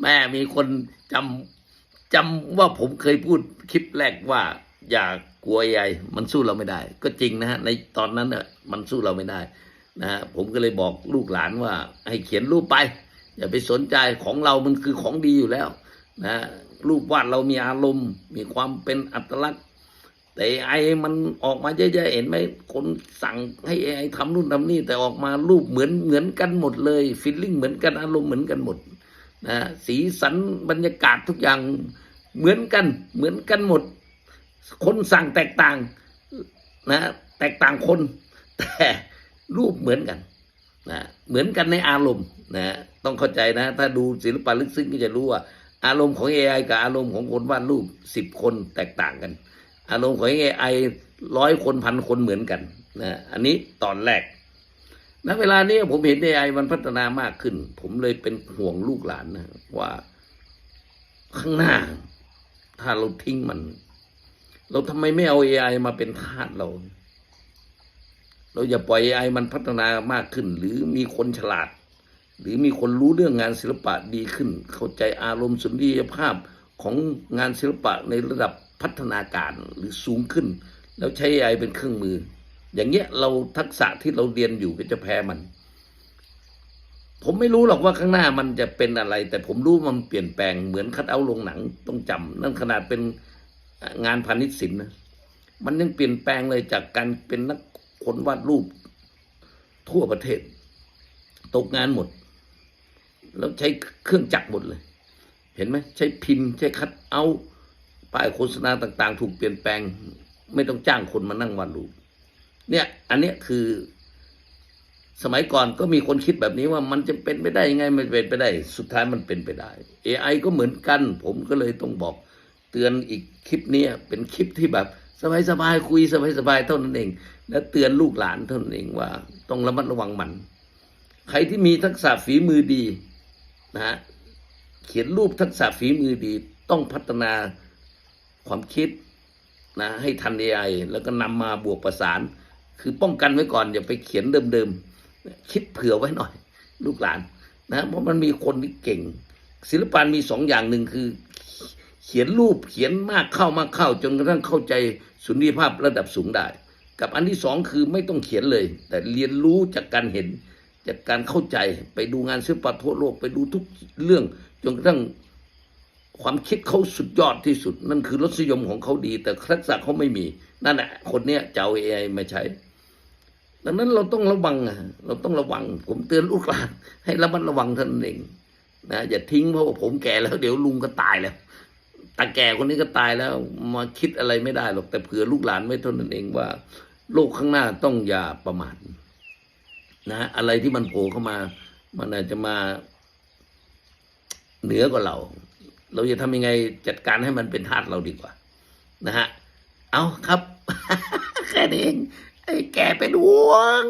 แม่มีคนจำจำว่าผมเคยพูดคลิปแรกว่า อย่ากลัวใหญ่มันสู้เราไม่ได้ ก็จริงนะฮะในตอนนั้นเน่ะมันสู้เราไม่ได้นะฮะผมก็เลยบอกลูกหลานว่า ให้เขียนรูปไป อย่าไปสนใจของเรามันคือของดีอยู่แล้ว นะรูปวาดเรามีอารมณ์ มีความเป็นอัตลักษณ์ แต่ไอมันออกมาเยอะๆเห็นไหมคนสั่งให้ไอทำนู่นทำนี่แต่ออกมารูปเหมือนเหมือนกันหมดเลยฟีลลิ่งเหมือนกันอารมณ์เหมือนกันหมดนะสีสันบรรยากาศทุกอย่างเหมือนกัน เหมือนกันหมด คนสั่งแตกต่างนะ แตกต่างคน แต่รูปเหมือนกันนะเหมือนกันในอารมณ์นะต้องเข้าใจนะ ถ้าดูศิลปะลึกซึ้งก็จะรู้ว่า อารมณ์ของ AI กับอารมณ์ของคนวาดรูปสิบคนแตกต่างกัน อารมณ์ของ AI ร้อยคนพันคนเหมือนกันนะอันนี้ตอนแรกณเวลานี้ผมเห็น AI มันพัฒนามากขึ้น ผมเลยเป็นห่วงลูกหลานนะว่าข้างหน้า ถ้าเราทิ้งมัน เราทำไมไม่เอา AI มาเป็นทาสเรา เราอย่าปล่อย AI มันพัฒนามากขึ้น หรือมีคนฉลาด หรือมีคนรู้เรื่องงานศิลปะดีขึ้น เข้าใจอารมณ์สุนทรียภาพของงานศิลปะในระดับ พัฒนาการหรือสูงขึ้น แล้วใช้ AI เป็นเครื่องมือ อย่างเงี้ยเราทักษะที่เราเรียนอยู่ก็จะแพ้มัน ผมไม่รู้หรอกว่าข้างหน้ามันจะเป็นอะไร แต่ผมรู้มันเปลี่ยนแปลงเหมือนคัดเอาลงหนังต้องจำนั่นขนาดเป็นงานพาณิชย์ศิลป์นะมันยังเปลี่ยนแปลงเลยจากการเป็นนักคนวาดรูปทั่วประเทศ ตกงานหมด แล้วใช้เครื่องจักรหมดเลย เห็นไหมใช้พิมพ์ใช้คัดเอาท์ ป้ายโฆษณาต่างๆ ถูกเปลี่ยนแปลง ไม่ต้องจ้างคนมานั่งวาดรูปเนี่ยอันนี้คือ สมัยก่อนก็มีคนคิดแบบนี้ว่ามันจะเป็นไปได้ยังไงมันเป็นไปได้ สุดท้ายมันเป็นไปได้ AI ก็เหมือนกัน ผมก็เลยต้องบอกเตือนอีกคลิปนี้เป็นคลิปที่แบบสบายๆคุยสบายๆเท่านั้นเอง และเตือนลูกหลานเท่านั้นเองว่า ต้องระมัดระวังมัน ใครที่มีทักษะฝีมือดีนะฮะเขียนรูปทักษะฝีมือดี ต้องพัฒนา ความคิดนะให้ทัน AI แล้วก็นำมาบวกประสาน คือป้องกันไว้ก่อน อย่าไปเขียนเดิมๆ คิดเผื่อไว้หน่อย ลูกหลานนะเพราะมันมีคนที่เก่ง ศิลปะมีสองอย่างหนึ่งคือ เขียนรูปเขียนมากเข้ามากเข้า จนกระทั่งเข้าใจสุนทรีภาพระดับสูงได้ กับอันที่สองคือไม่ต้องเขียนเลย แต่เรียนรู้จากการเห็นจากการเข้าใจไปดูงานศิลปะทั่วโลกไปดูทุกเรื่องจนกระทั่ง ความคิดเขาสุดยอดที่สุด นั่นคือรสนิยมของเขาดี แต่ทักษะเขาไม่มี นั่นแหละคนเนี้ยจะเอาเอไอมาใช้ ดังนั้นเราต้องระวังอะเราต้องระวัง ผมเตือนลูกหลานให้ระมัดระวังท่านเองนะอย่าทิ้งเพราะว่าผมแก่แล้วเดี๋ยวลุงก็ตายแล้วตาแก่คนนี้ก็ตายแล้วมาคิดอะไรไม่ได้หรอกแต่เผื่อลูกหลานไม่เท่านั้นเองว่า โลกข้างหน้าต้องอย่าประมาทนะอะไรที่มันโผล่เข้ามา มันอาจจะมาเหนือกว่าเรา เราจะทำยังไงจัดการให้มันเป็นทาสเราดีกว่า นะฮะ เอาครับ แค่นี้เองไอ้แก่เป็นห่วง